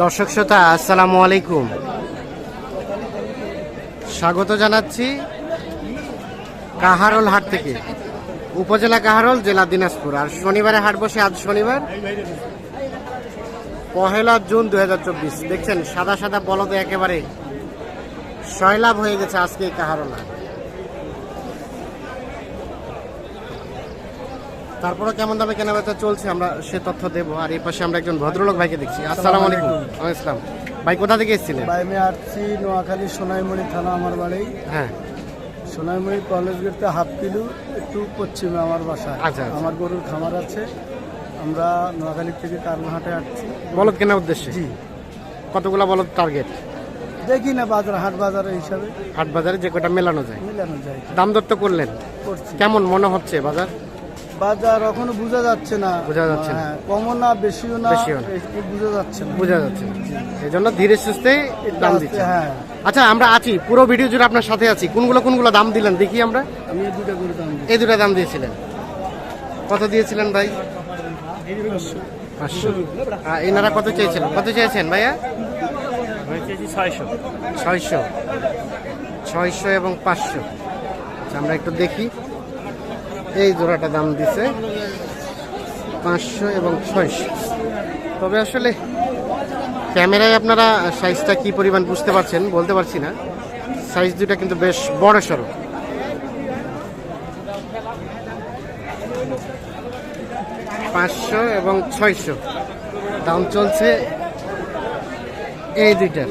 দর্শক শ্রোতা, আসসালামু আলাইকুম। স্বাগত জানাচ্ছি কাহারল হাট থেকে। উপজেলা কাহারল, জেলা দিনাজপুর। আর শনিবারে হাট বসে, আজ শনিবার, পহেলা জুন দু হাজার চব্বিশ। দেখছেন, সাদা সাদা বলদে একেবারে সয়লাভ হয়ে গেছে আজকে কাহারল হাট। তারপরে কেমন দামে কেনাবেচা চলছে আমরা সে তথ্য দেবো। আর এই পাশে আমরা একজন ভদ্রলোক ভাইকে দেখছি। আসসালামু আলাইকুম। আসসালাম ভাই কোথা থেকে এসেছিলেন? ভাই আমি আসছি নোয়াখালী সোনাইমুড়ি থানা আমার বাড়ি। হ্যাঁ। সোনাইমুড়ি কলেজ গেটে হাফ কিলো একটু পশ্চিমে আমার বাসা। আচ্ছা, আচ্ছা। আমার গরুর খামার আছে। আমরা নোয়াখালী থেকে কারমাহাটে আসছি। বলদ কেনার উদ্দেশ্যে? জি। কতগুলো বলদ টার্গেট দেখি না বাজার হাট বাজার হিসাবে। হাট বাজারে যে কটা মেলানো যায়। মিলানো যায়। দাম দর তো করলেন। কেমন মনে হচ্ছে বাজার? বাজার এখনও বোঝা যাচ্ছে না। বোঝা যাচ্ছে না। হ্যাঁ, কমও না বেশিও না বেশিও না। একটু বোঝা যাচ্ছে না। বোঝা যাচ্ছে এই জন্য ধীরে সুস্থে দাম দিচ্ছে। হ্যাঁ। আচ্ছা আমরা আছি। পুরো ভিডিও জুড়ে আপনার সাথে আছি। কোনগুলো কোনগুলো দাম দিলেন? দেখি আমরা। আমি এই দুটো গরু দাম এই দুটো দাম দিয়েছিলেন। কত দিয়েছিলেন ভাই? পাঁচশো। এনারা কত চেয়েছিলেন কত চেয়েছেন ভাইয়া? ছয়শো। ছয়শো। ছয়শো এবং পাঁচশো। আচ্ছা আমরা একটু দেখি। এই জোড়াটা দাম দিছে পাঁচশো এবং ছয়শো। তবে আসলে ক্যামেরায় আপনারা সাইজটা কি পরিমাণ বুঝতে পারছেন বলতে পারছি না। সাইজ দুটা কিন্তু বেশ বড় সড়ো। পাঁচশো এবং ছয়শো। দাম চলছে এই দুইটার।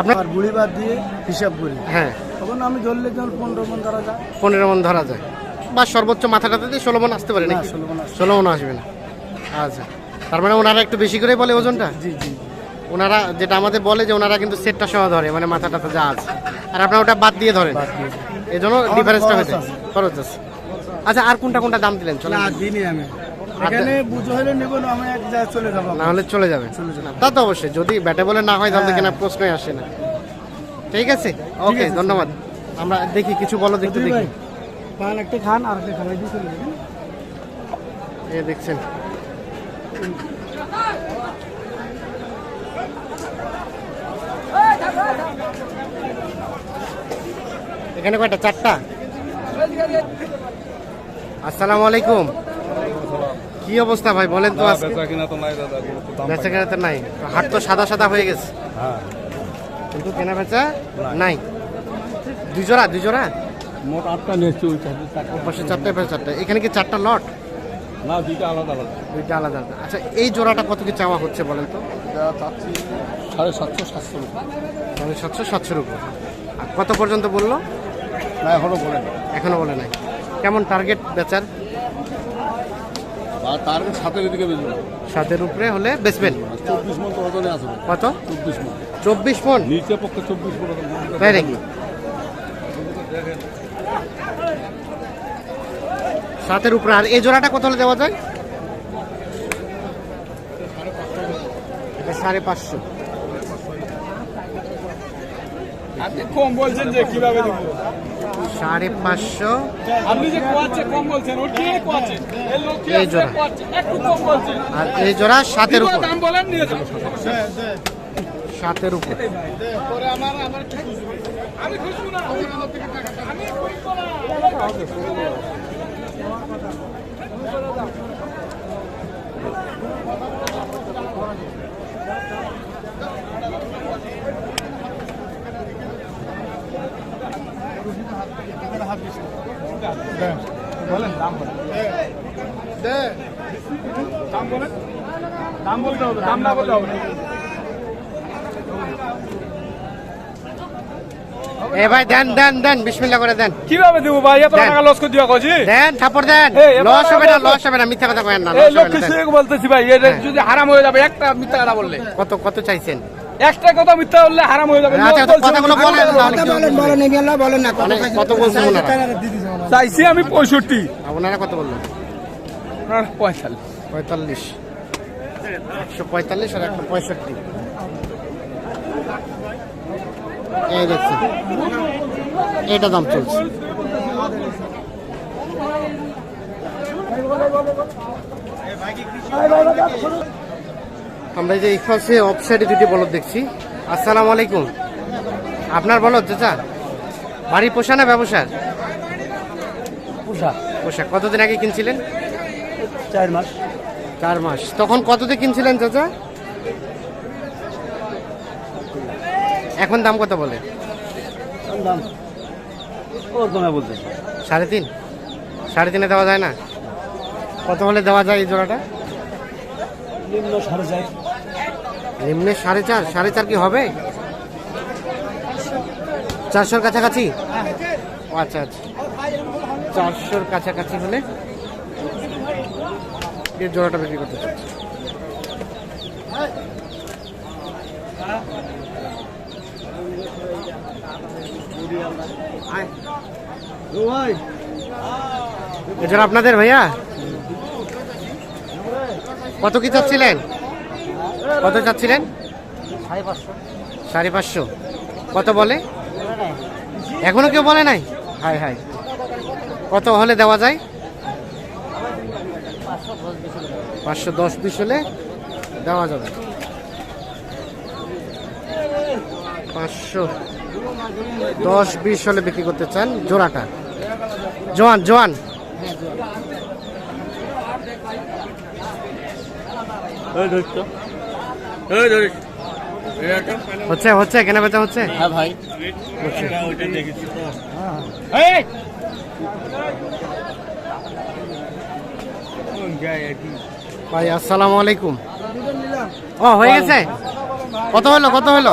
আপনার বুড়ি বাদ দিয়ে হিসাব করি। হ্যাঁ। তখন আমি ধরলে যখন পনেরো মন ধরা যায়। পনেরো মন ধরা যায়। বা সর্বোচ্চ মাথাটাতে দিয়ে ষোলো মন আসতে পারে না নাকি? ষোলো মন আসবে। না। আচ্ছা। তার মানে ওনারা একটু বেশি করে বলে ওজনটা? জি জি ওনারা যেটা আমাদের বলে যে ওনারা কিন্তু সেটটা সহ ধরে মানে মাথা টাথা যা আছে। আর আপনার ওটা বাদ দিয়ে ধরেন। এই জন্য ডিফারেন্সটা হয়েছে। খরচ আছে। আচ্ছা আর কোনটা কোনটা দাম দিলেন? চলে দিনই আমি। এখানে বুঝো হলে নেব না আমি এক জায়গায় চলে যাব না হলে চলে তা তো অবশ্যই যদি ব্যাটে বলে না হয় তাহলে হ্যাঁ। কেনা প্রশ্নই আসে না। ঠিক আছে? ওকে ধন্যবাদ। আমরা দেখি কিছু বলো দেখতে দেখি। ভাই একটা খান আর একটা খাওয়াই দিয়ে চলে যাবেন এই দেখছেন। এখানে কয়টা? চারটা? আসসালামু আলাইকুম। কি অবস্থা ভাই? বলেন তো আজকে। বেচা কিনা তো নাই দাদা বেচা কেনা তো নাই। হাট তো সাদা সাদা হয়ে গেছে। হ্যাঁ। কিন্তু কেনা বেচা নাই। দুই জোড়া দুই জোড়া? মোট আটটা নিয়েছি ওই। পাশে চারটা পাশে চারটা। এখানে কি চারটা লট? না দুইটা আলাদা আলাদা। দুইটা আলাদা আলাদা। আচ্ছা এই জোড়াটা কত কি চাওয়া হচ্ছে বলেন তো? সাড়ে সাতশো সাতশো রুপি। সাড়ে সাতশো সাতশোর উপর আর কত পর্যন্ত বলল? না এখনও বলে না এখনও বলে নাই। কেমন টার্গেট বেচার? আর তার সাতের দিকে বেচবো। সাতের উপরে হলে বেচবেন? চব্বিশ মন তো ওজনে আসবে কত? চব্বিশ মন। চব্বিশ মন? নিচে পক্ষে চব্বিশ মন তাই নাকি সাতের উপরে। আর এই জোড়াটা কত হলে দেওয়া যায়? সাড়ে পাঁচশো। আপনি কম বলছেন যে কীভাবে দেবো? সাড়ে পাঁচশো। এই জোড়া। আর এই জোড়া সাতের উপর। সাতের উপর। আমি খুশবো না আমি খুশবো না বলেন দাম বলেন দাম বলেন দাম বলতে হবে দাম না বলতে হবে এ ভাই দেন দেন দেন বিসমিল্লা করে দেন। কীভাবে দেবো ভাই? এত। টাকা লস করে দিয়া কজি দেন থাপড় দেন। লস হবে না লস হবে না মিথ্যা কথা কয়েন না এই লস হবে না। শুয়ে বলতেছি ভাই এটা হ্যাঁ। যদি হারাম হয়ে যাবে একটা মিথ্যা কথা বললে। কত কত চাইছেন? একটা কথা মিথ্যা বললে হারাম হয়ে যাবে। আচ্ছা ওনারা চাইছি আমি পঁয়ষট্টি। আর ওনারা কত বললেন? আপনার পঁয়তাল্লিশ। পঁয়তাল্লিশ। একশো পঁয়তাল্লিশ আর একশো পঁয়ষট্টি। এই দেখছেন। এটা দাম চলছে। আমরা যে এই পাশে অফ সাইডে দুটি বলদ দেখছি। আসসালামু আলাইকুম। আপনার বলদ চাচা? বাড়ি পোষা না ব্যবসা? পোশাক পোশাক কতদিন আগে কিনছিলেন? চার মাস। চার মাস। তখন কততে কিনছিলেন চাচা? এখন দাম কত বলে? দাম কমে বলতেছে সাড়ে তিন? সাড়ে তিনে দেওয়া যায় না? কত হলে দেওয়া যায় এই জোড়াটা? নিম্ন সাড়ে চার। নিম্নে সাড়ে চার সাড়ে চার কি হবে? চারশোর কাছাকাছি? আচ্ছা আচ্ছা। চারশোর কাছাকাছি হলে এই জোড়াটা বিক্রি করতে চাচ্ছি। এজন্য আপনাদের ভাইয়া? কত কি চাচ্ছিলেন? কত চাচ্ছিলেন? সাড়ে পাঁচশো। কত বলে? এখনও কেউ বলে নাই? হাই হাই। কত হলে দেওয়া যায়? পাঁচশো দশ পিস হলে দেওয়া যাবে। পাঁচশো দশ বিশ হলে বিক্রি করতে চান জোড়াটা। জোয়ান জোয়ান। হচ্ছে হচ্ছে কেনা বেচা হচ্ছে? হ্যাঁ ভাই। ভাই আসসালামু আলাইকুম। ও হয়ে গেছে? কত হলো কত হলো?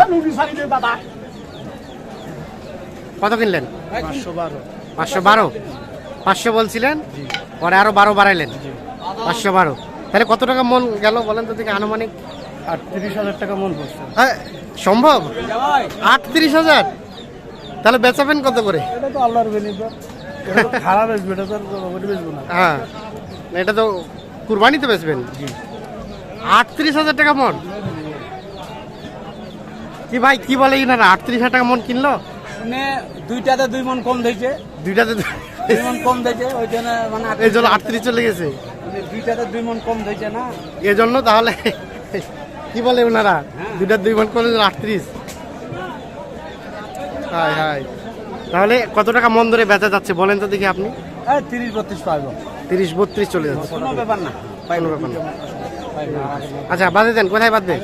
কত কিনলেন? পাঁচশো বারো। পাঁচশো বারো? পাঁচশো বলছিলেন? পরে আরও বারো বাড়াইলেন? পাঁচশো বারো। তাহলে কত টাকা মন গেল বলেন তো দেখি আনুমানিক? আটত্রিশ হাজার টাকা মন পড়ছে। হ্যাঁ সম্ভব? আটত্রিশ হাজার? তাহলে বেচাবেন কত করে? এটা তো আল্লাহর বেনিফিট। খারাপ এটা তো বেচবো না। হ্যাঁ এটা তো কুরবানিতে বেচবেন? আটত্রিশ হাজার টাকা মন? কি ভাই কি বলে না আটত্রিশ হাজার টাকা মন কিনলো? দুইটাতে দুই মন কম দিয়েছে। দুইটাতে দুই মন কম দিয়েছে ওই জন্য মানে এই জন্য আটত্রিশ চলে গেছে। দুইটাতে দুই মন কম দিয়েছে না। এই জন্য তাহলে কি বলে ওনারা? দুইটা দুই মন করে আটত্রিশ। হাই হাই। তাহলে কত টাকা মন ধরে বেচা যাচ্ছে বলেন তো দেখি আপনি? হ্যাঁ তিরিশ বত্রিশ পাইব। তিরিশ বত্রিশ চলে যাচ্ছে। কোনো ব্যাপার না। কোনো ব্যাপার না। আচ্ছা বাদে দেন কোথায় বাদবে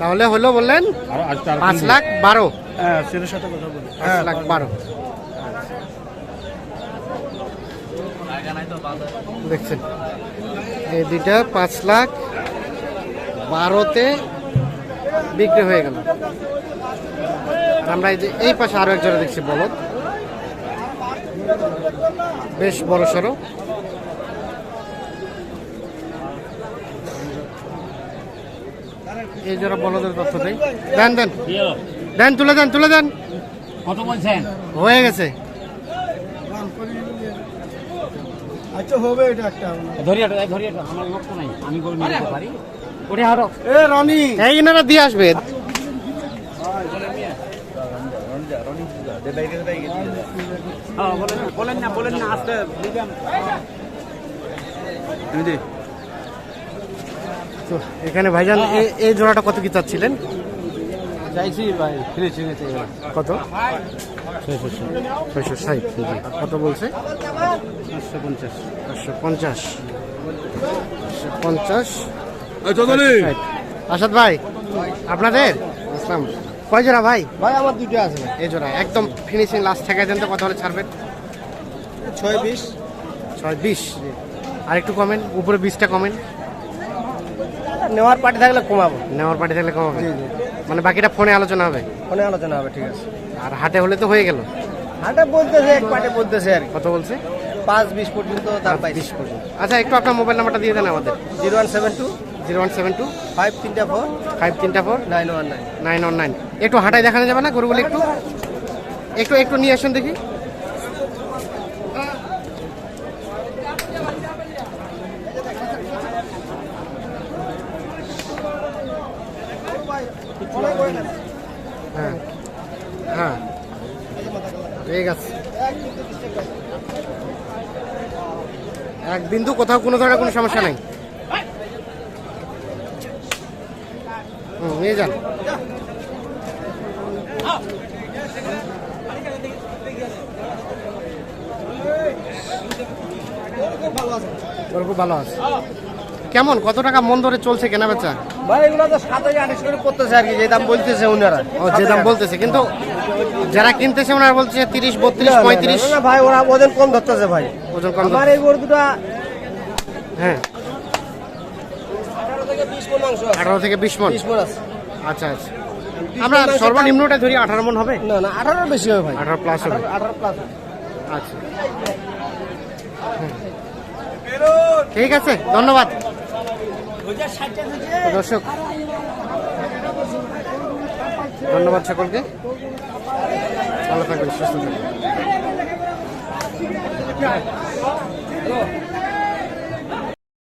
তাহলে হলো বললেন পাঁচ লাখ বারো। হ্যাঁ ছেলের সাথে কথা বলি। পাঁচ লাখ বারো। দেখছেন। এই দুইটা পাঁচ লাখ বারোতে বিক্রি হয়ে গেল। আমরা এই যে এই পাশে আরও একজনে দেখছি বলদ। বেশ বড় সড়ো। এই যারা বলদের তথ্য দেয় দেন দেন। দেন তুলে দেন তুলে দেন। কত বলছেন? হয়ে গেছে। আচ্ছা হবে এটা একটা। ধরিয়ে ধরিয়ে আমার লক্ষ্য নাই। আমি করে নিতে পারি? আরও। এ রনি। দিয়ে আসবে। হ্যাঁ বলেন না বলেন না বলেন না আসতে তো এখানে ভাইজান এ- এই জোড়াটা কত কি চাচ্ছিলেন? চাইছি ভাই কত? ছয়শো ষাট কত বলছে? পাঁচশো পঞ্চাশ। পাঁচশো পঞ্চাশ। পাঁচশো পঞ্চাশ। আসাদ ভাই আপনাদের? আসলাম। কয় জোড়া ভাই? ভাই আমার দুটো আছে। এই জোড়া একদম ফিনিশিং লাস্ট থেকে দেন তো কত হলে ছাড়বেন। ছয় বিশ। ছয় বিশ। আর একটু কমেন উপরে বিশটা কমেন। নেওয়ার পার্টি থাকলে কমাবো। নেওয়ার পার্টি থাকলে কমাবেন। মানে বাকিটা ফোনে আলোচনা হবে? ফোনে আলোচনা হবে ঠিক আছে। আর হাটে হলে তো হয়ে গেল। হাটে বলতেছে এক পার্টি বলতেছে আর কত বলছে? পাঁচ বিশ পর্যন্ত দাম পাইছি। বিশ পর্যন্ত। আচ্ছা একটু আপনার মোবাইল নাম্বারটা দিয়ে দেন আমাদের। Zero one seven two zero one seven two five তিনটা ফোর ফাইভ তিনটা four nine one nine nine one nine একটু হাঁটায় দেখানো যাবে না গরুগুলো একটু? একটু একটু নিয়ে আসুন দেখি। হ্যাঁ হ্যাঁ। ঠিক আছে। এক বিন্দু কোথাও কোনো ধরনের কোনো সমস্যা নাই। নিয়ে যান। খুব ভালো আছে। কেমন? কত টাকা মন ধরে চলছে কেনা বেচা ভাই এগুলো তো সাত হাজার আঠাশ করে করতেছে আর কি যে দাম বলতেছে ওনারা। ও যে দাম বলতেছে কিন্তু যারা কিনতেছে ওনারা বলছে তিরিশ বত্রিশ পঁয়ত্রিশ। ভাই ওরা ওজন কম ধরতেছে ভাই। ওজন কম আমার এই গরু দুটা হ্যাঁ। মন মাংস আঠারো থেকে বিশ মন? বিশ মন আছে। আচ্ছা আচ্ছা। আমরা সর্বনিম্নটা ধরি আঠারো মন হবে? না না আঠারোর বেশি হবে ভাই। আঠারো প্লাস হবে। আঠারো প্লাস আচ্ছা। ঠিক আছে ধন্যবাদ। দর্শক ধন্যবাদ সকলকে। ভালো থাকবেন সুস্থ থাকবেন।